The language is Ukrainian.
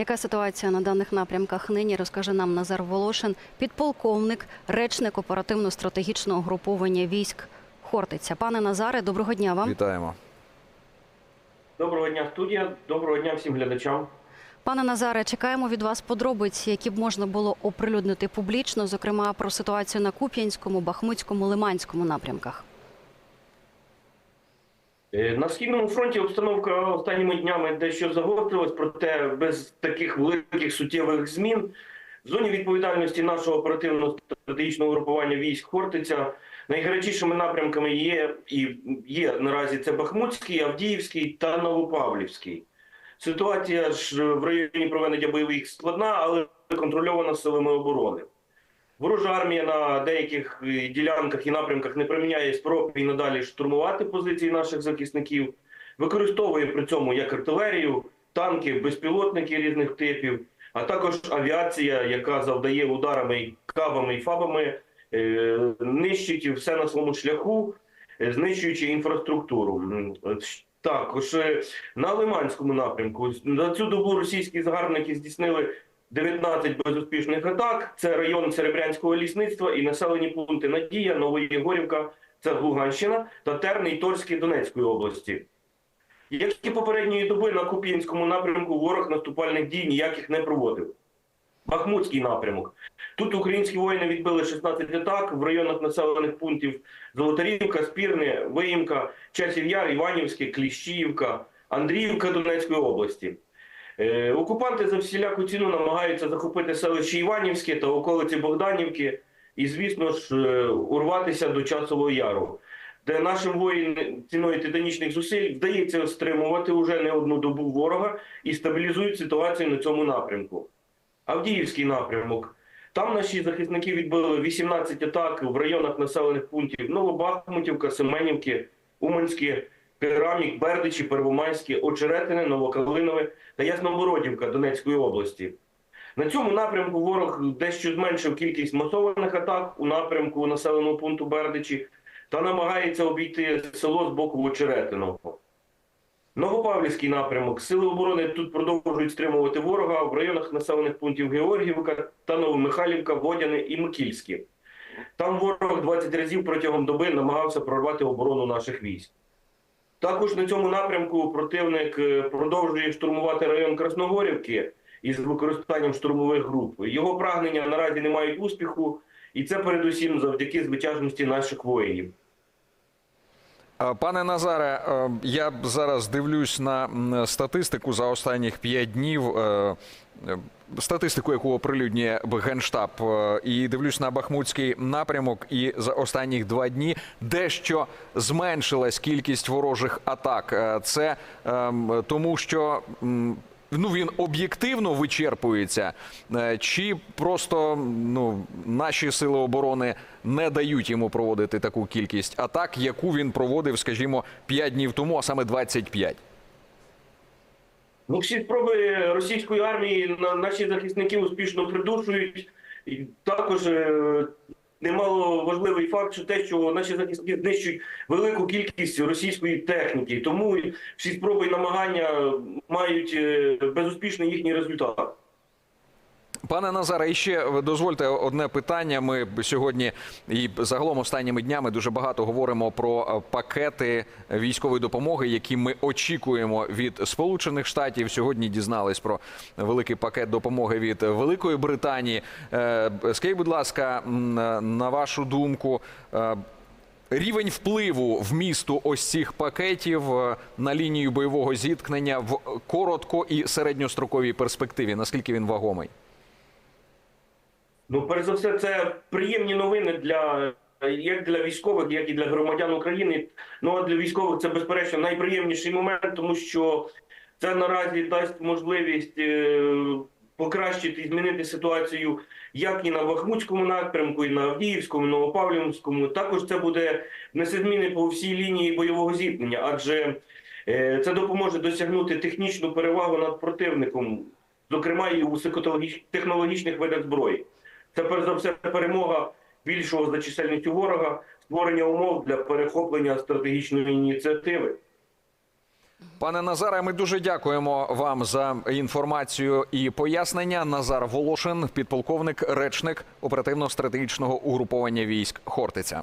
Яка ситуація на даних напрямках нині розкаже нам Назар Волошин, підполковник, речник оперативно-стратегічного груповання військ Хортиця. Пане Назаре, доброго дня вам. Вітаємо. Доброго дня, студія. Доброго дня всім глядачам. Пане Назаре, чекаємо від вас подробиць, які б можна було оприлюднити публічно, зокрема про ситуацію на Куп'янському, Бахмутському, Лиманському напрямках. Е, На східному фронті обстановка останніми днями дещо загострилась, проте без таких великих суттєвих змін. В зоні відповідальності нашого оперативно-стратегічного групування військ Хортиця найгарячішими напрямками є і є наразі це Бахмутський, Авдіївський та Новопавлівський. Ситуація ж в районі проведення бойових складна, але контрольована силами оборони. Ворожа армія на деяких е, ділянках і напрямках не приміняє спроб надалі штурмувати позиції наших захисників, використовує при цьому як артилерію, танки, безпілотники різних типів, а також авіація, яка завдає ударами і кабами і фабами, е, нищить все на своєму шляху, е, знищуючи інфраструктуру. Також на Лиманському напрямку на цю добу російські загарбники здійснили 19 безуспішних атак. Це район Серебрянського лісництва і населені пункти Надія, Новоєгорівка, це Луганщина та Терний Торський Донецької області. Як і попередньої доби на Куп'янському напрямку ворог наступальних дій ніяких не проводив. Бахмутський напрямок. Тут українські воїни відбили 16 атак в районах населених пунктів Золотарівка, Спірне, Виїмка, Часів Яр, Іванівське, Кліщіївка, Андріївка Донецької області. Е, Окупанти за всіляку ціну намагаються захопити селище Іванівське та околиці Богданівки і, звісно ж, е, урватися до Часового Яру, де нашим воїнам ціною титанічних зусиль вдається стримувати уже не одну добу ворога і стабілізують ситуацію на цьому напрямку. Авдіївський напрямок. Там наші захисники відбили 18 атак в районах населених пунктів Новобахмутівка, Семенівки, Уманське, Керамік, Бердичі, Первомайське, Очеретине, Новокалинове та Яснобородівка Донецької області. На цьому напрямку ворог дещо зменшив кількість масованих атак у напрямку населеного пункту Бердичі та намагається обійти село з боку Очеретиного. Новопавлівський напрямок. Сили оборони тут продовжують стримувати ворога в районах населених пунктів Георгіївка та Новомихайлівка, Водяне і Микільське. Там ворог 20 разів протягом доби намагався прорвати оборону наших військ. Також на цьому напрямку противник е, продовжує штурмувати район Красногорівки із використанням штурмових груп. Його прагнення наразі не мають успіху, і це передусім завдяки звитяжності наших воїнів. Е, Пане Назаре, е, я зараз дивлюсь на статистику за останніх п'ять днів. Статистику, яку оприлюднює Генштаб, е, і дивлюсь на Бахмутський напрямок, і за останніх два дні дещо зменшилась кількість ворожих атак. Е, Це ем, тому, що ну він об'єктивно вичерпується, е, чи просто ну наші сили оборони не дають йому проводити таку кількість атак, яку він проводив, скажімо, 5 днів тому, а саме 25? Ну, всі спроби російської армії на наші захисники успішно придушують. І також е, немало важливий факт, що те, що наші захисники знищують велику кількість російської техніки, тому всі спроби і намагання мають е, безуспішний їхній результат. Пане Назаре, і ще дозвольте одне питання. Ми сьогодні і загалом останніми днями дуже багато говоримо про е, пакети військової допомоги, які ми очікуємо від Сполучених Штатів. Сьогодні дізнались про великий пакет допомоги від Великої Британії. Е, Скажіть, будь ласка, на вашу думку. е, Рівень впливу вмісту ось цих пакетів е, на лінію бойового зіткнення в коротко і середньостроковій перспективі. Наскільки він вагомий? Ну, перш за все, це приємні новини для як для військових, як і для громадян України. Ну а для військових це безперечно найприємніший момент, тому що це наразі дасть можливість е, покращити і змінити ситуацію як і на Бахмутському напрямку, і на Авдіївському, Новопавлівському. Також це буде несе зміни по всій лінії бойового зіткнення, адже е, це допоможе досягнути технічну перевагу над противником, зокрема і у високотехнологічних видах зброї. Це перш за все перемога більшого за чисельністю ворога, створення умов для перехоплення стратегічної ініціативи. Пане Назаре, ми дуже дякуємо вам за інформацію і пояснення. Назар Волошин, підполковник, речник оперативно-стратегічного угруповання військ Хортиця.